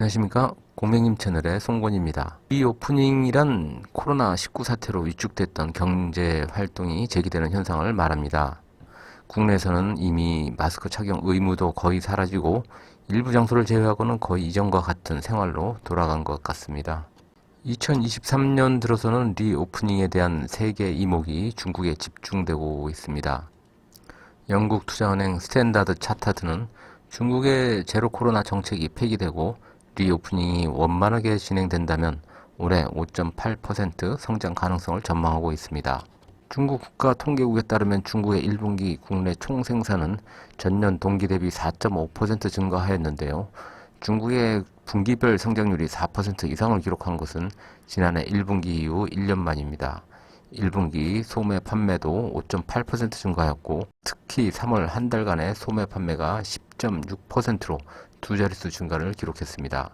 안녕하십니까 공명님 채널의 송건입니다. 리오프닝이란 코로나19 사태로 위축됐던 경제 활동이 재개되는 현상을 말합니다. 국내에서는 이미 마스크 착용 의무도 거의 사라지고 일부 장소를 제외하고는 거의 이전과 같은 생활로 돌아간 것 같습니다. 2023년 들어서는 리오프닝에 대한 세계 이목이 중국에 집중되고 있습니다. 영국 투자은행 스탠다드 차타드는 중국의 제로 코로나 정책이 폐기되고 리오프닝이 원만하게 진행된다면 올해 5.8% 성장 가능성을 전망하고 있습니다. 중국 국가 통계국에 따르면 중국의 1분기 국내 총생산은 전년 동기 대비 4.5% 증가하였는데요. 중국의 분기별 성장률이 4% 이상을 기록한 것은 지난해 1분기 이후 1년 만입니다. 1분기 소매 판매도 5.8% 증가하였고 특히 3월 한 달간의 소매 판매가 10.6%로 두 자릿수 증가를 기록했습니다.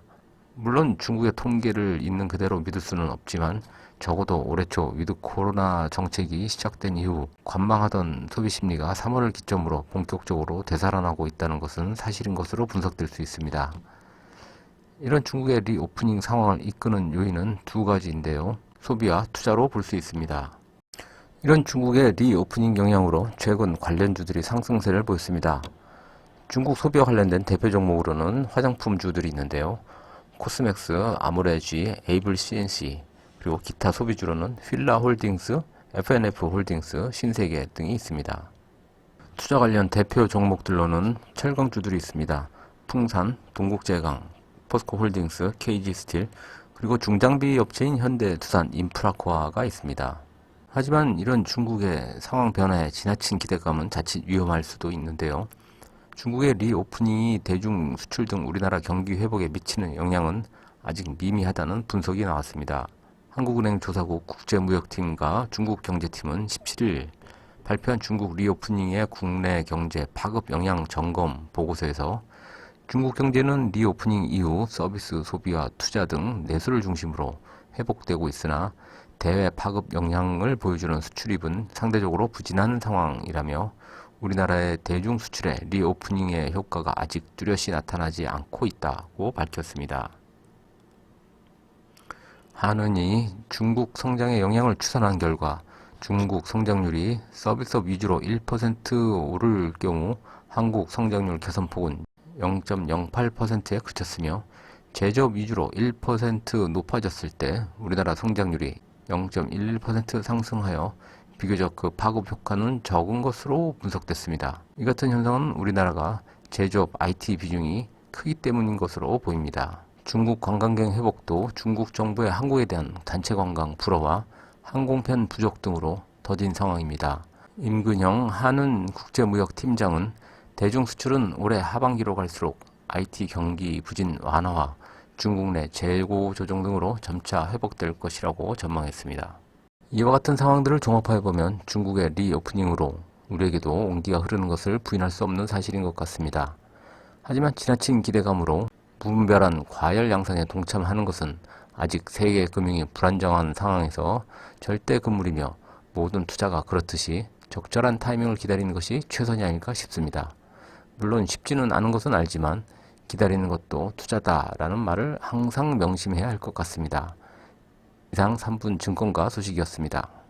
물론 중국의 통계를 있는 그대로 믿을 수는 없지만 적어도 올해 초 위드 코로나 정책이 시작된 이후 관망하던 소비 심리가 3월을 기점으로 본격적으로 되살아나고 있다는 것은 사실인 것으로 분석될 수 있습니다. 이런 중국의 리오프닝 상황을 이끄는 요인은 두 가지인데요. 소비와 투자로 볼 수 있습니다. 이런 중국의 리오프닝 영향으로 최근 관련주들이 상승세를 보였습니다. 중국 소비와 관련된 대표 종목으로는 화장품주들이 있는데요. 코스맥스, 아모레지, 에이블 CNC, 그리고 기타 소비주로는 휠라 홀딩스, FNF 홀딩스, 신세계 등이 있습니다. 투자 관련 대표 종목들로는 철강주들이 있습니다. 풍산, 동국제강, 포스코 홀딩스, KG 스틸, 그리고 중장비 업체인 현대, 두산, 인프라코아가 있습니다. 하지만 이런 중국의 상황 변화에 지나친 기대감은 자칫 위험할 수도 있는데요. 중국의 리오프닝이 대중 수출 등 우리나라 경기 회복에 미치는 영향은 아직 미미하다는 분석이 나왔습니다. 한국은행 조사국 국제무역팀과 중국경제팀은 17일 발표한 중국 리오프닝의 국내 경제 파급 영향 점검 보고서에서 중국 경제는 리오프닝 이후 서비스 소비와 투자 등 내수를 중심으로 회복되고 있으나 대외 파급 영향을 보여주는 수출입은 상대적으로 부진한 상황이라며 우리나라의 대중 수출의 리오프닝의 효과가 아직 뚜렷이 나타나지 않고 있다고 밝혔습니다. 한은이 중국 성장에 영향을 추산한 결과 중국 성장률이 서비스업 위주로 1% 오를 경우 한국 성장률 개선폭은 0.08%에 그쳤으며 제조업 위주로 1% 높아졌을 때 우리나라 성장률이 0.11% 상승하여 비교적 그 파급 효과는 적은 것으로 분석됐습니다. 이 같은 현상은 우리나라가 제조업 IT 비중이 크기 때문인 것으로 보입니다. 중국 관광객 회복도 중국 정부의 한국에 대한 단체 관광 불어와 항공편 부족 등으로 더딘 상황입니다. 임근형 한은 국제무역팀장은 대중 수출은 올해 하반기로 갈수록 IT 경기 부진 완화와 중국 내 재고 조정 등으로 점차 회복될 것이라고 전망했습니다. 이와 같은 상황들을 종합해 보면 중국의 리오프닝으로 우리에게도 온기가 흐르는 것을 부인할 수 없는 사실인 것 같습니다. 하지만 지나친 기대감으로 무분별한 과열 양상에 동참하는 것은 아직 세계 금융이 불안정한 상황에서 절대 금물이며 모든 투자가 그렇듯이 적절한 타이밍을 기다리는 것이 최선이 아닐까 싶습니다. 물론 쉽지는 않은 것은 알지만 기다리는 것도 투자다라는 말을 항상 명심해야 할 것 같습니다. 이상 3분 증권가 소식이었습니다.